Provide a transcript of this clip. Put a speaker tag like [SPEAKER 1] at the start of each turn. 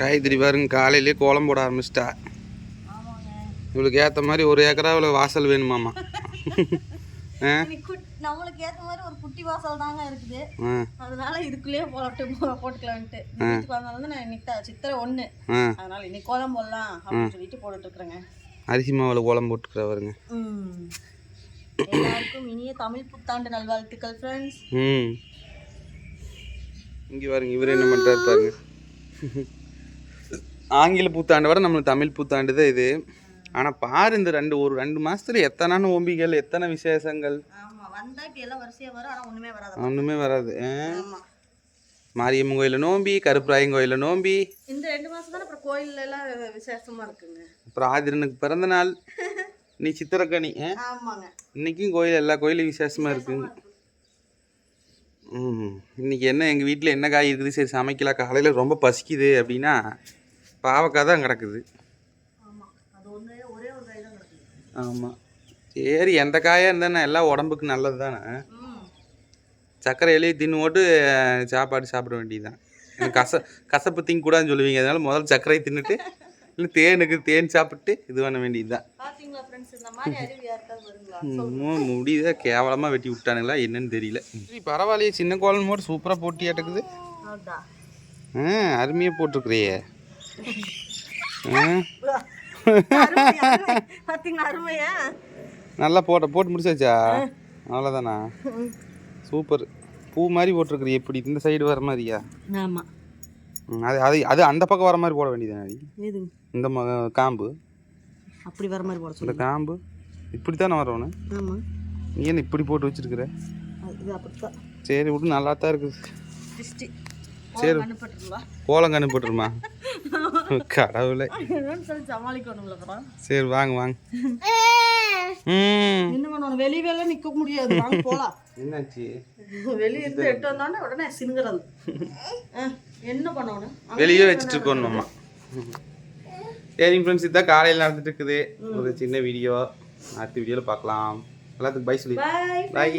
[SPEAKER 1] காய்கறி பாருங்க காலையிலேயே கோலம் போட ஆரம்பிச்சிட்டா. இவளுக்கு ஏற்ற மாதிரி ஒரு ஏக்கரா இவ்வளோ வாசல் வேணுமாமா?
[SPEAKER 2] நம்மளுக்கு ஏத்த மாதிரி ஒரு குட்டி வாசல் தாங்க இருக்குது. அதனால இதுக்குள்ளேயே போட்டு போட்டுக்கலான்ட்டு. வந்தாலும் நான் இன்னைக்கு சித்திரை
[SPEAKER 1] ஆ.
[SPEAKER 2] அதனால இன்னைக்கு கோலம் போடலாம் அப்படின்னு சொல்லிட்டு போட்டுட்டு இருக்கிறேங்க.
[SPEAKER 1] அரிசி மாவில் கோலம் போட்டுக்கிற பாருங்க.
[SPEAKER 2] ம். எல்லாருக்கும் இனிய தமிழ் புத்தாண்டு நல்வாழ்த்துக்கள் ஃப்ரெண்ட்ஸ்
[SPEAKER 1] ம். இங்கே பாருங்க இவர் என்ன பண்ணுறாரு பாருங்க. ஆங்கில புத்தாண்டு விட நம்மளுக்கு தமிழ் புத்தாண்டு தான் இது. ஆனால் பாரு இந்த ரெண்டு ஒரு ரெண்டு மாசத்துல எத்தனை நோம்பிகள் எத்தனை விசேஷங்கள்? ஒன்றுமே வராது. மாரியம்மன் கோயிலில் நோம்பி கருப்பராயன் கோயிலில் நோம்பி.
[SPEAKER 2] இந்த ரெண்டு மாசம் தானே அப்புறம் கோயில்ல எல்லாம் விசேஷமா இருக்குங்க.
[SPEAKER 1] அப்புறம் ஆதிரனுக்கு பிறந்த நாள். நீ சித்திரக்கனி இன்னைக்கும் கோயில் எல்லா கோயிலும் விசேஷமாக இருக்குங்க. ம் இன்னைக்கு என்ன எங்கள் வீட்டில் என்ன காய் இருக்குது? சரி சமைக்கலாம். காலையில் ரொம்ப பசிக்குது அப்படின்னா பாவக்காய் தான் கிடக்குது.
[SPEAKER 2] ஆமா அது ஒண்ணு ஒரே ஒரு காய் தான் கிடக்குது.
[SPEAKER 1] ஆமாம் சரி எந்த காயாக இருந்தானே எல்லாம் உடம்புக்கு நல்லது தானே?
[SPEAKER 2] ம்.
[SPEAKER 1] சர்க்கரை எலியை தின்னு போட்டு சாப்பாடு சாப்பிட வேண்டியதுதான். கச கசப்பு திங்கக்கூடாதுன்னு சொல்லுவீங்க. அதனால முதல்ல சர்க்கரையை தின்னுட்டு இல்லை தேனுக்கு தேன் சாப்பிட்டு இது பண்ண வேண்டியது தான்
[SPEAKER 2] பாத்தீங்களா ஃப்ரெண்ட்ஸ் இந்த மாதிரி அறிவு யாருக்காவது வருங்களா?
[SPEAKER 1] முடியுதா? கேவலமாக வெட்டி விட்டானுங்களா? என்னன்னு தெரியல. சரி பரவாயில்லையே. சின்ன கோலம் போட்டு சூப்பராக போட்டியாட்டுக்குது. ஆ அருமையாக போட்டிருக்கிறியே. நல்லா போட்ட போட்டு முடிச்சாச்சா? அவ்வளோதானா சூப்பர். பூ மாதிரி போட்டிருக்கிறியே எப்படி இந்த சைடு வர மாதிரியா?
[SPEAKER 2] ஆமா.
[SPEAKER 1] ம், அது அது அது அந்த பக்கம் வர மாதிரி போட வேண்டியதானே
[SPEAKER 2] எது
[SPEAKER 1] இந்த காம்பு.
[SPEAKER 2] அப்படி வர மாதிரி போட
[SPEAKER 1] இந்த காம்பு. இப்படி தானே வரணும்
[SPEAKER 2] ஆமா.
[SPEAKER 1] நீ என்ன இப்படி போட்டு வச்சிருக்கிற? சரி விடு நல்லா தான் இருக்குது சரி. கோலம் கண்ணு போட்டுருமா கடவுளே. சரி வாங்க வாங்க.
[SPEAKER 2] வெளியே எல்லாம் நிக்க முடியாது. வாங்க போலாம்.
[SPEAKER 1] என்னாச்சு?
[SPEAKER 2] வெளியே இருந்து எட்டு வந்தோடனே உடனே சினுங்கிறது. அஹ், என்ன பண்ணணும்
[SPEAKER 1] வெளியே வச்சுட்டு இருக்கோம் நம்ம சரிங்க ஃப்ரெண்ட்ஸ் இதுதான் காலையில் நடந்துட்டு இருக்குது. ஒரு சின்ன வீடியோ அடுத்த வீடியோவில் பார்க்கலாம். எல்லாத்துக்கும் பை சொல்லி.
[SPEAKER 2] பாய்
[SPEAKER 1] பாய்